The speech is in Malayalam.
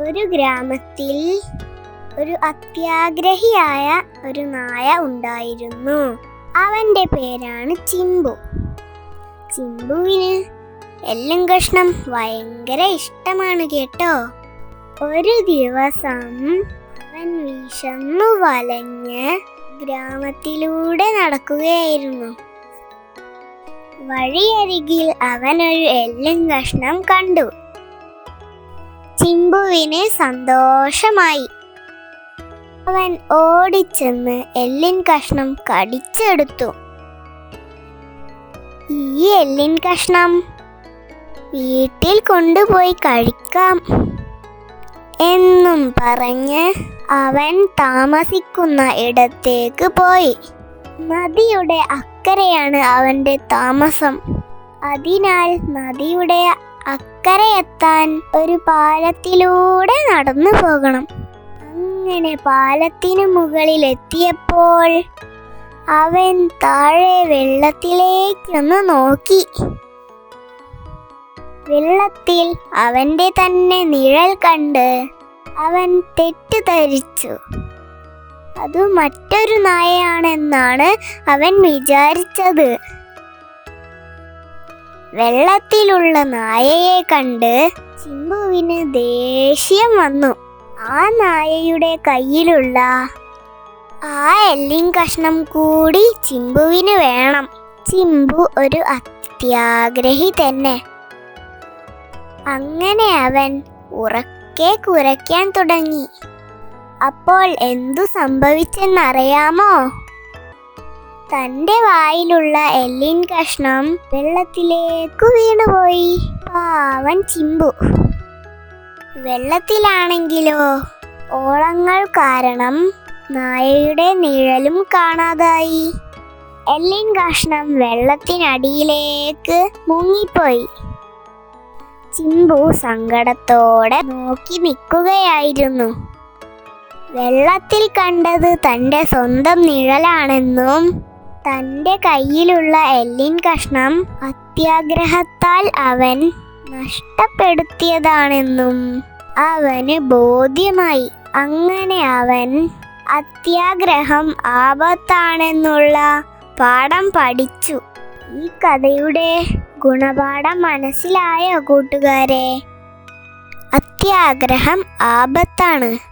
ഒരു ഗ്രാമത്തിൽ ഒരു അത്യാഗ്രഹിയായ ഒരു നായ ഉണ്ടായിരുന്നു. അവന്റെ പേരാണ് ചിമ്പു. ചിമ്പുവിന് എല്ലും കഷ്ണം ഭയങ്കര ഇഷ്ടമാണ് കേട്ടോ. ഒരു ദിവസം അവൻ വിശന്നു വലഞ്ഞ് ഗ്രാമത്തിലൂടെ നടക്കുകയായിരുന്നു. വഴിയരികിൽ അവൻ ഒരു എല്ലും കഷ്ണം കണ്ടു. ചിമ്പുവിന് സന്തോഷമായി. അവൻ ഓടിച്ചെന്ന് എല്ലിൻ കഷ്ണം കടിച്ചെടുത്തു. ഈ എല്ലിൻ കഷ്ണം വീട്ടിൽ കൊണ്ടുപോയി കഴിക്കാം എന്നും പറഞ്ഞ് അവൻ താമസിക്കുന്ന ഇടത്തേക്ക് പോയി. നദിയുടെ അക്കരയാണ് അവന്റെ താമസം. അതിനാൽ നദിയുടെ അക്കരയെത്താൻ ഒരു പാലത്തിലൂടെ നടന്നു പോകണം. അങ്ങനെ പാലത്തിനു മുകളിൽ എത്തിയപ്പോൾ അവൻ താഴെ വെള്ളത്തിലേക്കൊന്ന് നോക്കി. വെള്ളത്തിൽ അവന്റെ തന്നെ നിഴൽ കണ്ട് അവൻ തെറ്റിദ്ധരിച്ചു അത് മറ്റൊരു നായയാണെന്നാണ് അവൻ വിചാരിച്ചത് വെള്ളത്തിലുള്ള നായയെ കണ്ട് ചിമ്പുവിന് ദേഷ്യം വന്നു. ആ നായയുടെ കയ്യിലുള്ള ആ എല്ലിൻ കഷ്ണം കൂടി ചിമ്പുവിന് വേണം. ചിമ്പു ഒരു അത്യാഗ്രഹി തന്നെ. അങ്ങനെ അവൻ ഉറക്കെ കുരയ്ക്കാൻ തുടങ്ങി. അപ്പോൾ എന്തു സംഭവിച്ചെന്നറിയാമോ? തന്റെ വായിലുള്ള എല്ലിൻ കഷ്ണം വെള്ളത്തിലേക്കു വീണുപോയി. പാവൻ ചിമ്പു. വെള്ളത്തിലാണെങ്കിലോ? ഓളങ്ങൾ കാരണം നായയുടെ നിഴലും കാണാതായി. എല്ലിൻ കഷ്ണം വെള്ളത്തിനടിയിലേക്ക് മുങ്ങിപ്പോയി. ചിമ്പു സങ്കടത്തോടെ നോക്കി നിൽക്കുകയായിരുന്നു. വെള്ളത്തിൽ കണ്ടത് തന്റെ സ്വന്തം നിഴലാണെന്നും തന്റെ കയ്യിലുള്ള എല്ലിൻ കഷ്ണം അത്യാഗ്രഹത്താൽ അവൻ നഷ്ടപ്പെടുത്തിയതാണെന്നും അവന് ബോധ്യമായി. അങ്ങനെ അവൻ അത്യാഗ്രഹം ആപത്താണെന്നുള്ള പാഠം പഠിച്ചു. ഈ കഥയുടെ ഗുണപാഠം മനസ്സിലായ കൂട്ടുകാരെ അത്യാഗ്രഹം ആപത്താണ്.